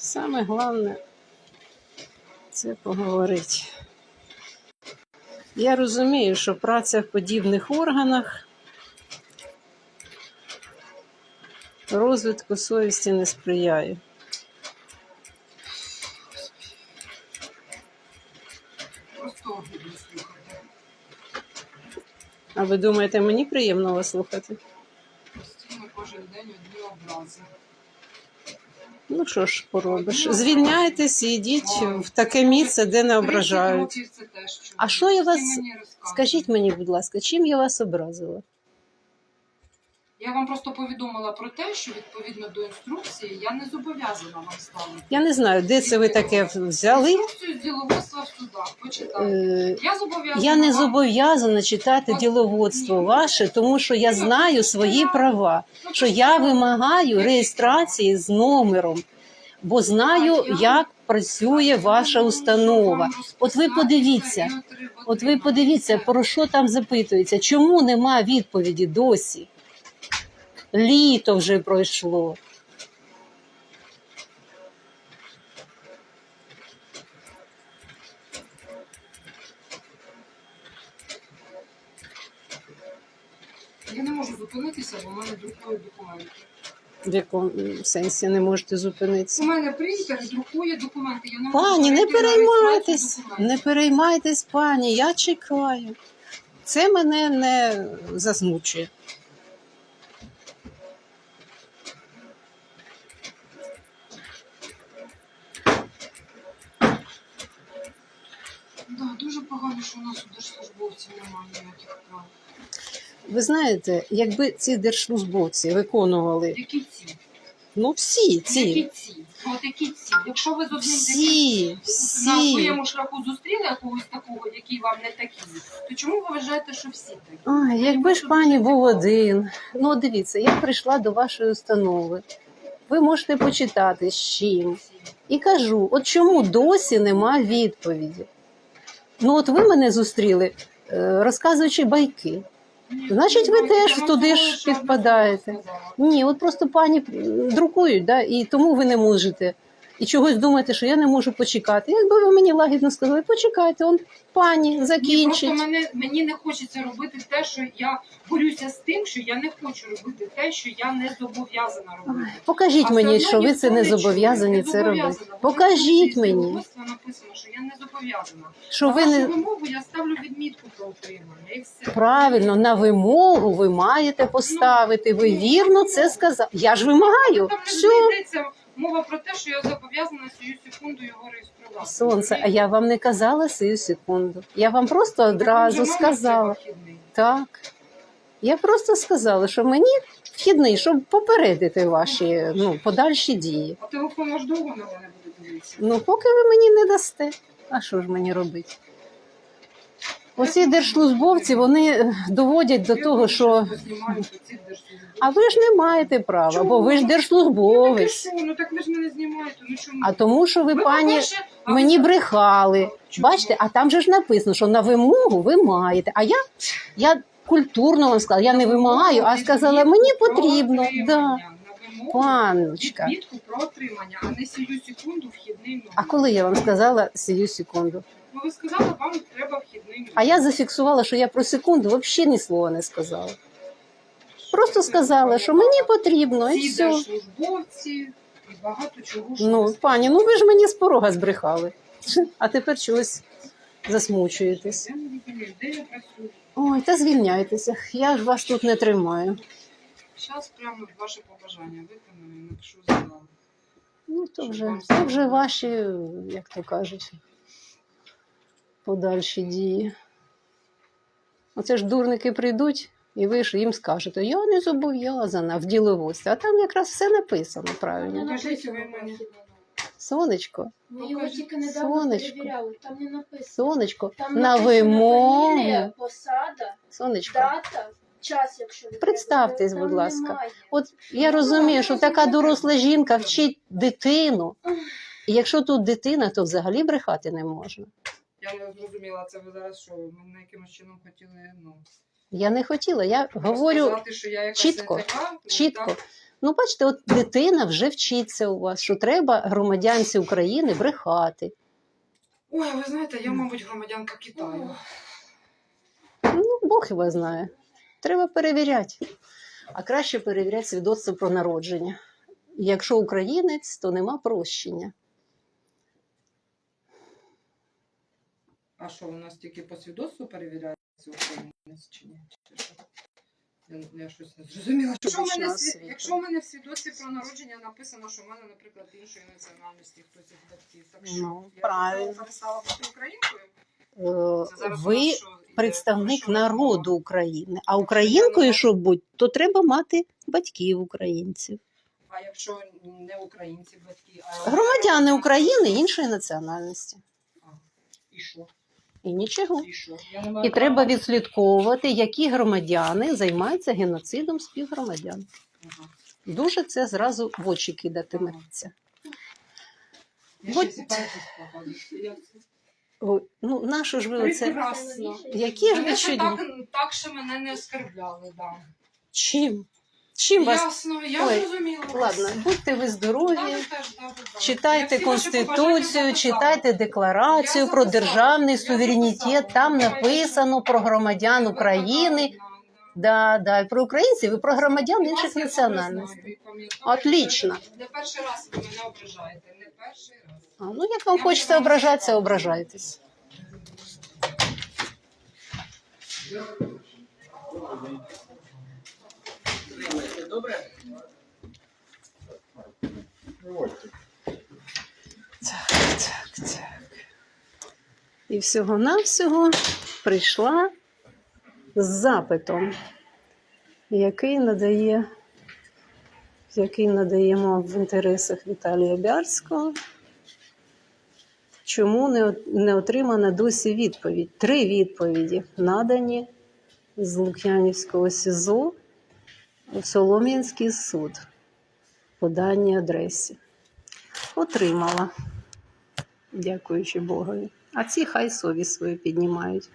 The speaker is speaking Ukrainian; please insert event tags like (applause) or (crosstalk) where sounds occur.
Саме головне це поговорити. Я розумію, що праця в подібних органах розвитку совісті не сприяє. А ви думаєте, мені приємно вас слухати? Постійно кожен день одні образи. Ну що ж поробиш? Звільняйтесь і йдіть в таке місце, де не ображають. 30 років це теж. А що я вас-. Скажіть мені, будь ласка, чим я вас образила? Я вам просто повідомила про те, що відповідно до інструкції я не зобов'язана вам ставити. Я не знаю, де це ви таке взяли. Інструкцію з діловодства в судах. Почитайте. Е, Я зобов'язана. Я не зобов'язана читати діловодство ваше, тому що я знаю свої права. Ну, Що я вимагаю реєстрації з номером, бо знаю, як працює ваша установа. От ви подивіться, От ви подивіться, про що там запитується. Чому нема відповіді досі? Літо вже пройшло. Я не можу зупинитися, бо в мене друкують документи. В якому сенсі не можете зупинитися? У мене принтер друкує документи. Я не можу Пані, не перейти переймайтесь, не переймайтесь, пані, я чекаю. Це мене не засмучує. Дуже погано, що у нас у держслужбовців немає ніяких прав. Ви знаєте, якби ці держслужбовці виконували, Які ці? ну всі ці, Які ці? От які ці? Якщо ви з одним всі, на всі. своєму шляху зустріли якогось такого, який вам не такий, то чому ви вважаєте, що всі такі? Ой, якби ж пані був один. Ну, от дивіться, я прийшла до вашої установи. Ви можете почитати з чим. І кажу: от чому досі нема відповіді? Ну, от ви мене зустріли, е, розказуючи байки. Значить, ви теж туди ж підпадаєте. Ні, от просто пані друкують, да, і тому ви не можете. І чогось думаєте, що я не можу почекати. Якби ви мені лагідно сказали, почекайте, он пані Ні, просто закінчить. мене, мені не хочеться робити те, що я борюся з тим, що я не хочу робити те, що я не зобов'язана робити. Ой, Покажіть А мені, що ви це не зобов'язані це робити. Покажіть мені, написано, що я не зобов'язана. що На ви не вимогу я ставлю відмітку про отримання. І все. правильно на вимогу ви маєте поставити. Ви вірно це сказали. Я ж вимагаю. Там Все. не мова про те, що я зобов'язана сію секунду його реєструвати. Сонце, а я вам не казала сию секунду. Я вам просто одразу сказала. Так. Я просто сказала, що мені вхідний, щоб попередити ваші ну, подальші дії. А телефон аж довго на мене буде дивитися. Ну, поки ви мені не дасте. А що ж мені робити? Оці держслужбовці вони е, доводять до того, що а ви ж не маєте права, бо ви ж Чому? Ну, так і держслужбовець. що? Ну так ви ж мене знімаєте. Ну чому? А тому, що ви, пані, по-перше, а ви мені брехали. Чому? Бачите, а там же ж написано, що на вимогу ви маєте. А я, я культурно вам сказала, я не вимагаю, а сказала, мені потрібно. Да. Панночка. Відмітку про отримання, а не сію секунду вхідний номер. А коли я вам сказала сію секунду? Ну ви сказали, вам треба вхідний. А я зафіксувала, що я про секунду взагалі ні слова не сказала. Просто сказала, що мені потрібно, і все. держслужбовці і багато чого. що Ну, пані, ну ви ж мені з порога збрехали. (laughs) А тепер чогось засмучуєтесь. Я не розумію, де я працюю. Ой, та звільняйтеся. Я ж вас тут не тримаю. Зараз прямо ваше побажання виконаю, інакше здала. Ну, то вже, то вже ваші, як то кажуть, подальші дії. Оце ж дурники прийдуть, і ви ж їм скажете, я не зобов'язана в діловодстві. А там якраз все написано правильно. Покажіть ви мені. Сонечко, Ми його тільки недавно Сонечко. перевіряли, там не написано. сонечко, Там на написано вимогу. фамілія, посада, Сонечко. дата, час, якщо ви Представтесь, треба. будь ласка. немає. От я розумію, що така доросла жінка вчить дитину. І якщо тут дитина, то взагалі брехати не можна. Я не зрозуміла, це ви зараз що, мене якимось чином хотіли, ну, Я не хотіла. Я говорю сказати, що я якась чітко, не така, ну, чітко. так. Ну, бачите, от дитина вже вчиться у вас, що треба громадянці України брехати. Ой, ви знаєте, я, мабуть, громадянка Китаю. Ну, Бог його знає. Треба перевіряти. А краще перевіряти свідоцтво про народження. Якщо українець, то нема прощення. А що, у нас тільки по свідоцтву перевіряється українець чи ні? Чи що? Я, я щось не зрозуміла. Якщо в, мене, сві- якщо в мене в свідоцтві про народження написано, що в мене, наприклад, іншої національності хтось із батьків, так що Ну, я правильно. перестала бути українкою. Е, зараз у Ви нас що, представник що народу України. А українкою, щоб бути, то треба мати батьків українців. А якщо не українці батьки, а Громадяни України іншої національності. І що? І нічого. І що? Треба відслідковувати, які громадяни займаються геноцидом співгромадян. Дуже це зразу в очі кидатиметься. Будь- Ой, ну, нащо ж ви оце? Прекрасно. Які ж ви ще чудні? так, так ще мене не оскарбляли, да. Чим? Чим вас? Ясно, я Ой, зрозуміла. вас. Ладно, будьте ви здорові. теж, да. Читайте Я всі ваші побажання Конституцію, записала. читайте декларацію Я про записала. державний Я суверенітет. записала. Там написано про громадян України. да, Да, і про українців, і про громадян інших національностей. Отлично. Не перший раз ви мене ображаєте, не перший раз. А, ну, як вам хочеться ображатися, ображайтесь. Так, так, так. І всього-навсього прийшла з запитом, який надає, який надаємо в інтересах Віталія Бярського. Чому не, отримана досі відповідь? Три відповіді надані з Лук'янівського СІЗО Солом'янський суд по даній адресі. Отримала, дякуючи Богові. А ці хай совість свою піднімають.